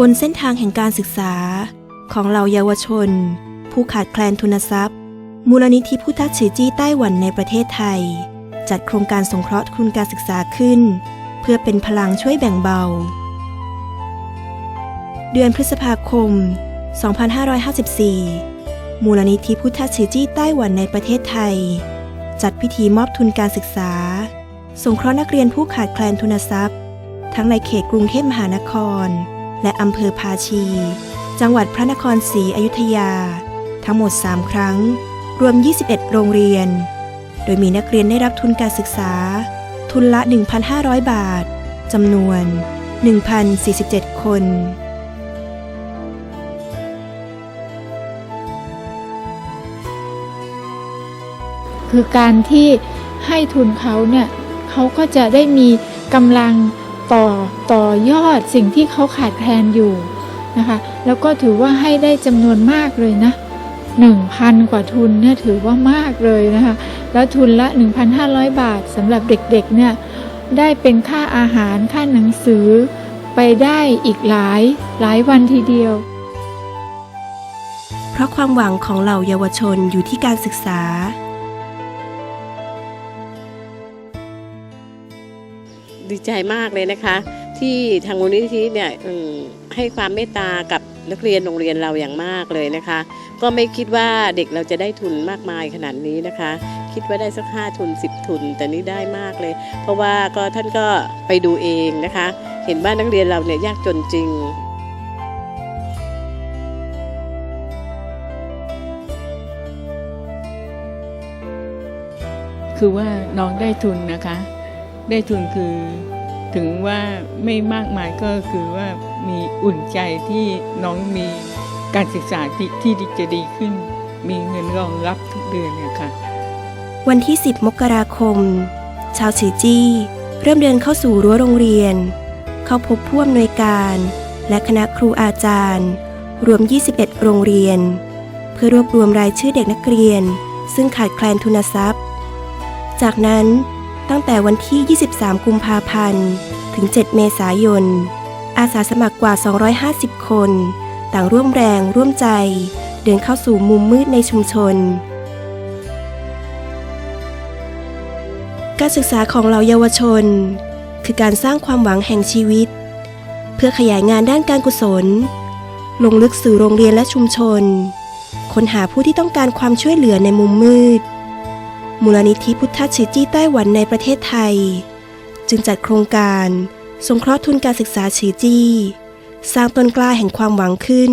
บนเส้นทางแห่งการศึกษา ของเหล่าเยาวชน ผู้ขาดแคลนทุนทรัพย์ มูลนิธิพุทธฉือจี้ไต้หวันในประเทศไทย จัดโครงการสงเคราะห์ทุนการศึกษาขึ้น เพื่อเป็นพลังช่วยแบ่งเบา เดือนพฤษภาคม 2554 มูลนิธิพุทธฉือจี้ไต้หวันในประเทศไทย จัดพิธีมอบทุนการศึกษา สงเคราะห์นักเรียนผู้ขาดแคลนทุนทรัพย์ ทั้งในเขตกรุงเทพมหานคร และอำเภอภาชี จังหวัดพระนครศรีอยุธยา ทั้งหมด 3 ครั้ง รวม 21 โรงเรียน โดยมีนักเรียนได้รับทุนการศึกษา ทุนละ 1,500 บาทจำนวน 1,047 คนคือการที่ให้ทุนเขาเนี่ยเขาก็จะได้มีกำลัง ต่อต่อยอดสิ่งที่เขาขาดแคลนอยู่นะคะแล้วก็ถือว่าให้ได้จำนวนมากเลยนะ 1,000 กว่าทุนเนี่ยถือว่ามากเลยนะคะแล้วทุนละ 1,500 บาทสำหรับเด็กๆเนี่ยได้เป็นค่าอาหารค่าหนังสือไปได้อีกหลายหลายวันทีเดียว เพราะความหวังของเหล่าเยาวชนอยู่ที่การศึกษา ดีใจมากเลยนะคะ ที่ทางมูลนิธิเนี่ยให้ความเมตตากับนักเรียนโรงเรียนเราอย่างมากเลยนะคะ ก็ไม่คิดว่าเด็กเราจะได้ทุนมากมายขนาดนี้นะคะ คิดว่าได้สักห้าทุนสิบทุน แต่นี่ได้มากเลย เพราะว่าก็ท่านก็ไปดูเองนะคะ เห็นว่านักเรียนเราเนี่ยยากจนจริงคือว่าน้องได้ทุนนะคะ ได้ทุนคือถึงว่าไม่มากมายก็คือว่ามีอุ่นใจที่น้องมีการศึกษาที่ที่จะดีขึ้น มีเงินรองรับทุกเดือนนะคะวันที่ 10 มกราคม ชาวฉือจี้ เริ่มเดินเข้าสู่รั้วโรงเรียน เข้าพบผู้อำนวยการ และคณะครูอาจารย์ รวม 21 โรงเรียน เพื่อรวบรวมรายชื่อเด็กนักเรียน ซึ่งขาดแคลนทุนทรัพย์ จากนั้น ตั้งแต่วันที่ 23 กุมภาพันธ์ ถึง 7 เมษายน อาสาสมัครกว่า 250 คน ต่างร่วมแรงร่วมใจ เดินเข้าสู่มุมมืดในชุมชน การศึกษาของเหล่าเยาวชน คือการสร้างความหวังแห่งชีวิต เพื่อขยายงานด้านการกุศล ลงลึกสู่โรงเรียนและชุมชน ค้นหาผู้ที่ต้องการความช่วยเหลือในมุมมืด มูลนิธิพุทธชิจี้ไต้หวันในประเทศไทย จึงจัดโครงการสงเคราะห์ทุนการศึกษาฉีจี้ สร้างต้นกล้าแห่งความหวังขึ้น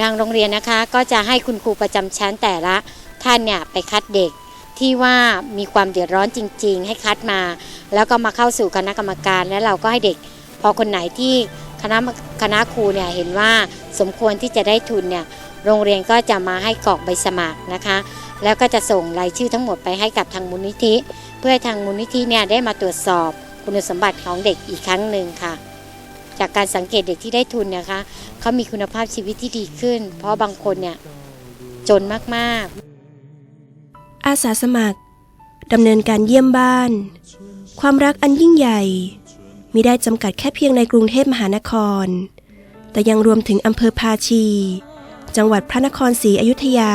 ทางโรงเรียนนะคะก็จะให้คุณครูประจำชั้นแต่ละท่านเนี่ยไปคัดเด็กที่ว่ามีความเดือดร้อนจริง ๆ ให้คัดมา แล้วก็มาเข้าสู่คณะกรรมการ แล้วเราก็ให้เด็ก พอคนไหนที่คณะคณะครูเนี่ยเห็นว่าสมควรที่จะได้ทุนเนี่ย โรงเรียนก็จะมาให้กรอกใบสมัครนะคะ แล้วก็จะส่งรายชื่อทั้งหมดไปให้กับทางมูลนิธิ เพื่อทางมูลนิธิเนี่ยได้มาตรวจสอบคุณสมบัติของเด็กอีกครั้งหนึ่งค่ะ จากการสังเกตเด็กที่ได้ทุนนยนะคะเขามีคุณภาพชีวิตที่ดีขึ้น เพราะบางคนเนี่ยจนมากๆ อาสาสมัครดำเนินการเยี่ยมบ้าน ความรักอันยิ่งใหญ่มิได้จำกัดแค่เพียงในกรุงเทพมหานคร แต่ยังรวมถึงอำเภอภาชี จังหวัดพระนครศรีอยุธยา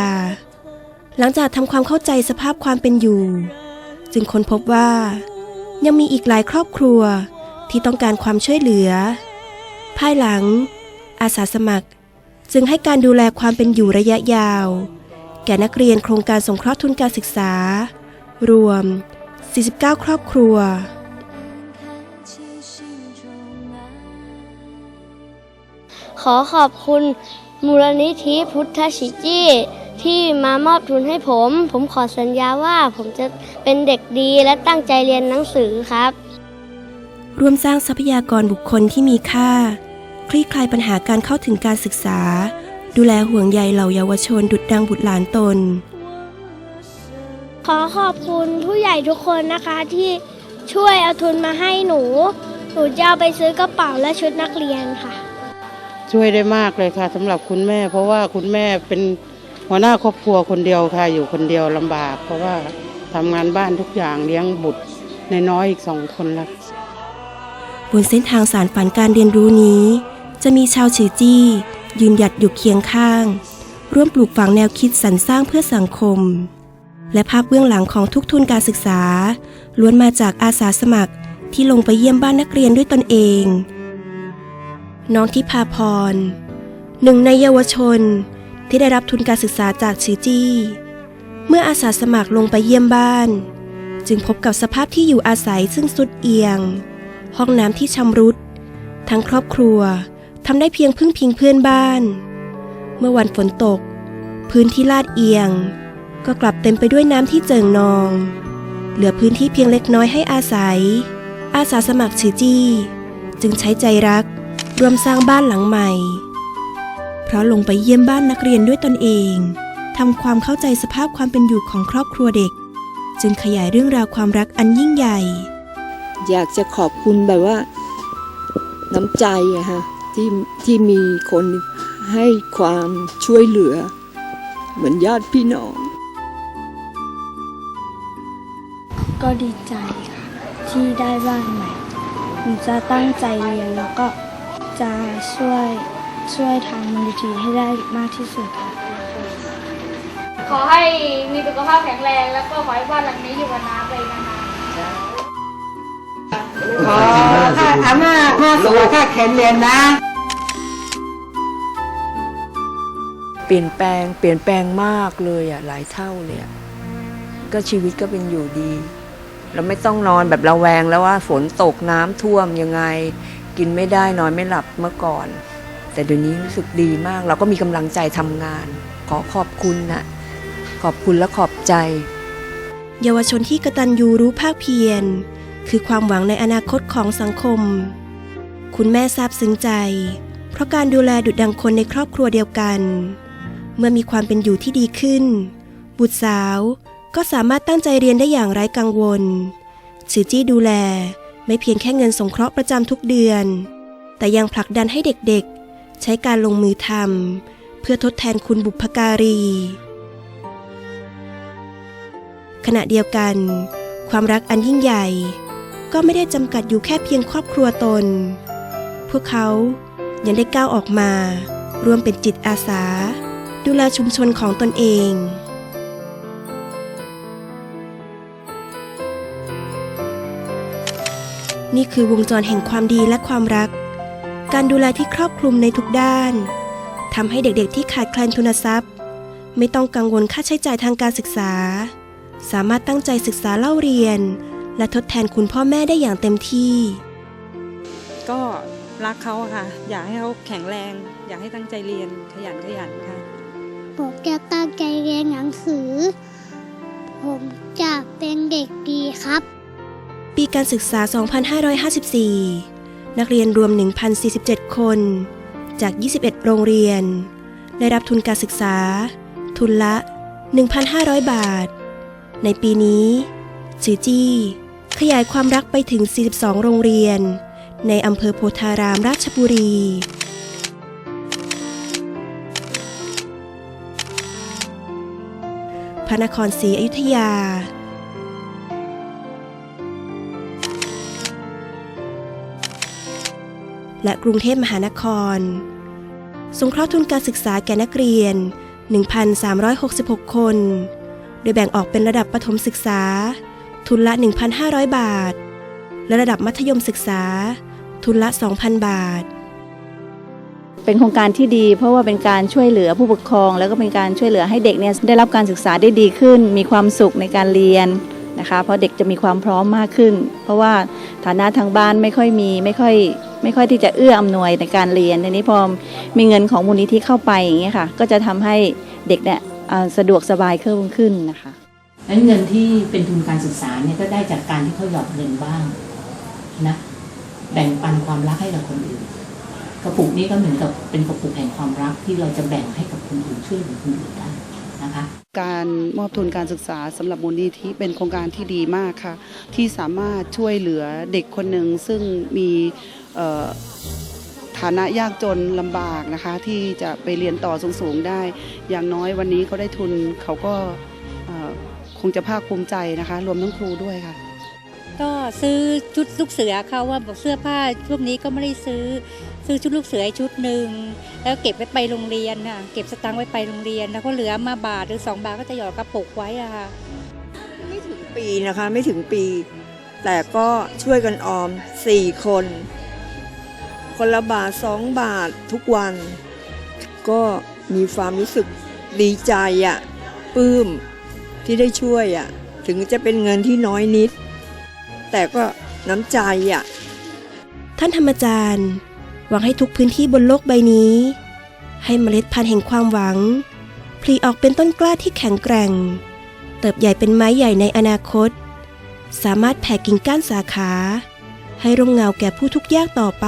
หลังจากทำความเข้าใจสภาพความเป็นอยู่ จึงค้นพบว่า ยังมีอีกหลายครอบครัวที่ต้องการความช่วยเหลือ ภายหลัง อาสาสมัคร จึงให้การดูแลความเป็นอยู่ระยะยาว แก่นักเรียนโครงการสงเคราะห์ทุนการศึกษา รวม 49 ครอบครัวขอขอบคุณ มูลนิธิพุทธชิจี้ที่มามอบทุนให้ผม ผมขอสัญญาว่าผมจะเป็นเด็กดีและตั้งใจเรียนหนังสือครับ ร่วมสร้างทรัพยากรบุคคลที่มีค่า คลี่คลายปัญหาการเข้าถึงการศึกษา ดูแลห่วงใยเหล่าเยาวชนดุดดังบุตรหลานตน ขอขอบคุณผู้ใหญ่ทุกคนนะคะที่ช่วยเอาทุนมาให้หนู หนูจะเอาไปซื้อกระเป๋าและชุดนักเรียนค่ะ ช่วยได้มากเลยค่ะสำหรับคุณแม่ เพราะว่าคุณแม่เป็นหัวหน้าครอบครัวคนเดียวค่ะ อยู่คนเดียวลำบาก เพราะว่าทำงานบ้านทุกอย่างเลี้ยงบุตรในน้อยอีกสองคนละบนเส้นทางสารฝันการเรียนรู้นี้ จะมีชาวฉือจี้ ยืนหยัดอยู่เคียงข้าง ร่วมปลูกฝังแนวคิดสรรสร้างเพื่อสังคม และภาพเบื้องหลังของทุกทุนการศึกษา ล้วนมาจากอาสาสมัครที่ลงไปเยี่ยมบ้านนักเรียนด้วยตนเอง น้องทิพาพร หนึ่งในเยาวชนที่ได้รับทุนการศึกษาจากชือจี้ เมื่ออาสาสมัครลงไปเยี่ยมบ้าน จึงพบกับสภาพที่อยู่อาศัยซึ่งสุดเอียง ห้องน้ำที่ชำรุด ทั้งครอบครัวทำได้เพียงพึ่งพิงเพื่อนบ้าน เมื่อวันฝนตก พื้นที่ลาดเอียง ก็กลับเต็มไปด้วยน้ำที่เจิ่งนอง เหลือพื้นที่เพียงเล็กน้อยให้อาศัย อาสาสมัครชือจี้ จึงใช้ใจรัก รวมสร้างบ้านหลังใหม่ เพราะลงไปเยี่ยมบ้านนักเรียนด้วยตนเองทำความเข้าใจสภาพความเป็นอยู่ของครอบครัวเด็ก จึงขยายเรื่องราวความรักอันยิ่งใหญ่ อยากจะขอบคุณแบบว่า น้ำใจอะฮะที่ที่มีคนให้ความช่วยเหลือ เหมือนญาติพี่น้อง ก็ดีใจค่ะ ที่ได้บ้านใหม่ผมจะตั้งใจเรียนแล้วก็ จะช่วยช่วยทางมูลนิธิให้ได้มากที่สุดค่ะขอให้มีสุขภาพแข็งแรง แล้วก็ขอให้บ้านหลังนี้อยู่กับน้ำไปนานๆขอค่าอาม่าค่าสูงค่าแขนเรียนนะ เปลี่ยนแปลงเปลี่ยนแปลงมากเลยอะหลายเท่าเลยอะก็ชีวิตก็เป็นอยู่ดี เราไม่ต้องนอนแบบระแวงแล้วว่าฝนตกน้ำท่วมยังไง กินไม่ได้นอนไม่หลับเมื่อก่อน แต่เดี๋ยวนี้รู้สึกดีมาก เราก็มีกำลังใจทำงาน ขอขอบคุณนะขอบคุณและขอบใจ เยาวชนที่กระตันยูรู้ภาคเพียร คือความหวังในอนาคตของสังคม คุณแม่ซาบซึ้งใจ เพราะการดูแลดุจดังคนในครอบครัวเดียวกัน เมื่อมีความเป็นอยู่ที่ดีขึ้น บุตรสาวก็สามารถตั้งใจเรียนได้อย่างไร้กังวลชือจี้ดูแล ไม่เพียงแค่เงินสงเคราะห์ประจำทุกเดือน แต่ยังผลักดันให้เด็กๆ ใช้การลงมือทำเพื่อทดแทนคุณบุพการี ขณะเดียวกัน ความรักอันยิ่งใหญ่ ก็ไม่ได้จำกัดอยู่แค่เพียงครอบครัวตน พวกเขายังได้ก้าวออกมา ร่วมเป็นจิตอาสา ดูแลชุมชนของตนเอง นี่คือวงจรแห่งความดีและความรัก การดูแลที่ครอบคลุมในทุกด้านทำให้เด็กๆที่ขาดแคลนทุนทรัพย์ ไม่ต้องกังวลค่าใช้จ่ายทางการศึกษา สามารถตั้งใจศึกษาเล่าเรียน และทดแทนคุณพ่อแม่ได้อย่างเต็มที่ ก็รักเขาอะค่ะ อยากให้เขาแข็งแรง อยากให้ตั้งใจเรียนขยันขยันค่ะผมจะตั้งใจเรียนหนังสือ ผมจะเป็นเด็กดีครับ ปีการศึกษา 2554 นักเรียนรวม 1,047 คน จาก 21 โรงเรียน ได้รับทุนการศึกษา ทุนละ 1,500 บาท ในปีนี้จือจี้ ขยายความรักไปถึง 42 โรงเรียน ในอำเภอโพธารามราชบุรีพระนครศรีอยุธยา และกรุงเทพมหานคร สงเคราะห์ทุนการศึกษาแก่นักเรียน 1,366 คน โดยแบ่งออกเป็นระดับประถมศึกษา ทุนละ 1,500 บาท และระดับมัธยมศึกษา ทุนละ 2,000 บาทเป็นโครงการที่ดี เพราะว่าเป็นการช่วยเหลือผู้ปกครอง แล้วก็เป็นการช่วยเหลือให้เด็กเนี่ยได้รับการศึกษาได้ดีขึ้น มีความสุขในการเรียนนะคะ เพราะเด็กจะมีความพร้อมมากขึ้น เพราะว่าฐานะทางบ้านไม่ค่อยมีไม่ค่อย ไม่ค่อยที่จะเอื้ออำนวยในการเรียนทีนี้พอมีเงินของมูลนิธิเข้าไปอย่างเงี้ยค่ะ ก็จะทำให้เด็กเนี่ยสะดวกสบายเพิ่มขึ้นนะคะนั้นเงินที่เป็นทุนการศึกษาเนี่ยก็ได้จากการที่เขาหยอดเงินบ้างนะแบ่งปันความรักให้กับคนอื่น กระปุกนี้ก็เหมือนกับเป็นกระปุกแห่งความรักที่เราจะแบ่งให้กับคนอื่นช่วยเหลือคนอื่นได้นะคะการมอบทุนการศึกษาสำหรับมูลนิธิเป็นโครงการที่ดีมากค่ะ ที่สามารถช่วยเหลือเด็กคนหนึ่งซึ่งมี ฐานะยากจนลำบากนะคะ ที่จะไปเรียนต่อสูงๆได้ อย่างน้อยวันนี้เขาได้ทุนเขาก็เอ่อคงจะภาคภูมิใจนะคะ รวมทั้งครูด้วยค่ะ ก็ซื้อชุดลูกเสือเขาว่าบอกเสื้อผ้าช่วงนี้ก็ไม่ได้ซื้อ ซื้อชุดลูกเสือให้ชุดหนึ่งแล้วเก็บไว้ไปโรงเรียนค่ะเก็บสตังค์ไว้ไปโรงเรียน แล้วก็เหลือมาบาทหรือสองบาทก็จะหยอดกระปุกไว้อะค่ะไม่ถึงปีนะคะไม่ถึงปี แต่ก็ช่วยกันออมสี่คน คนละบาทสองบาททุกวัน ก็มีความรู้สึกดีใจอะปลื้มที่ได้ช่วยอะถึงจะเป็นเงินที่น้อยนิด แต่ก็น้ำใจอะท่านธรรมจารย์ หวังให้ทุกพื้นที่บนโลกใบนี้ ให้เมล็ดพันธุ์แห่งความหวังผลิออกเป็นต้นกล้าที่แข็งแกร่ง เติบใหญ่เป็นไม้ใหญ่ในอนาคต สามารถแผ่กิ่งก้านสาขา ให้ร่มเงาแก่ผู้ทุกข์ยากต่อไป